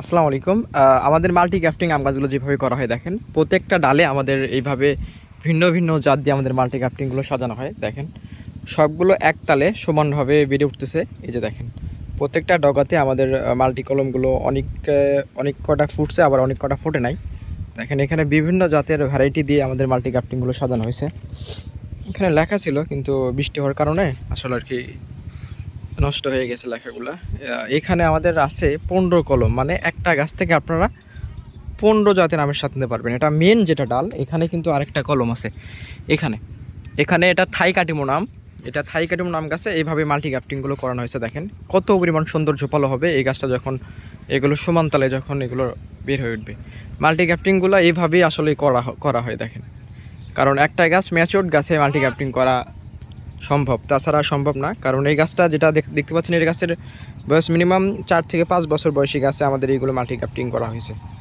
আসসালামু আলাইকুম। আমাদের মাল্টি গ্রাফটিং আম গাছগুলো যেভাবে করা হয় দেখেন, প্রত্যেকটা ডালে আমাদের এইভাবে ভিন্ন ভিন্ন জাত দিয়ে আমাদের মাল্টি গ্রাফটিংগুলো সাজানো হয়, দেখেন। সবগুলো এক তালে সমানভাবে বেড়ে উঠতেছে, এই যে দেখেন। প্রত্যেকটা ডগাতে আমাদের মাল্টি কলমগুলো অনেক অনেক কটা ফুটছে, আবার অনেক কটা ফুটে নাই। দেখেন, এখানে বিভিন্ন জাতের ভ্যারাইটি দিয়ে আমাদের মাল্টি গ্রাফটিংগুলো সাজানো হয়েছে। এখানে লেখা ছিল, কিন্তু বৃষ্টি হওয়ার কারণে আসলে আর কি নষ্ট হয়ে গেছে লেখাগুলা। এখানে আমাদের আছে পনেরো কলম মানে একটা গাছ থেকে আপনারা পনেরো জাতের আমের সাথে নিতে পারবেন। এটা মেন যেটা ডাল, এখানে কিন্তু আরেকটা কলম আছে। এখানে এখানে এটা থাই কাটিমো নাম। এটা থাই কাটিমো নাম গাছে এইভাবে মাল্টি গ্রাফটিংগুলো করানো হয়েছে, দেখেন। কত পরিমাণ সুন্দর ঝোপালো হবে এই গাছটা যখন, এগুলো সমানতালে যখন এগুলো বের হয়ে উঠবে। মাল্টি গ্রাফটিংগুলো এইভাবেই আসলে করা করা হয়, দেখেন। কারণ একটা গাছ ম্যাচিওর গাছে মাল্টি গ্রাফটিং করা সম্ভব। তাছাড়া সম্ভব না, কারণ এই গাছটা যেটা দেখ- দেখতে পাচ্ছেন, এই গাছের বয়স মিনিমাম চার থেকে পাঁচ বছর বয়সী গাছে আমাদের এইগুলো মাটি ক্যাপটিং করা হয়েছে।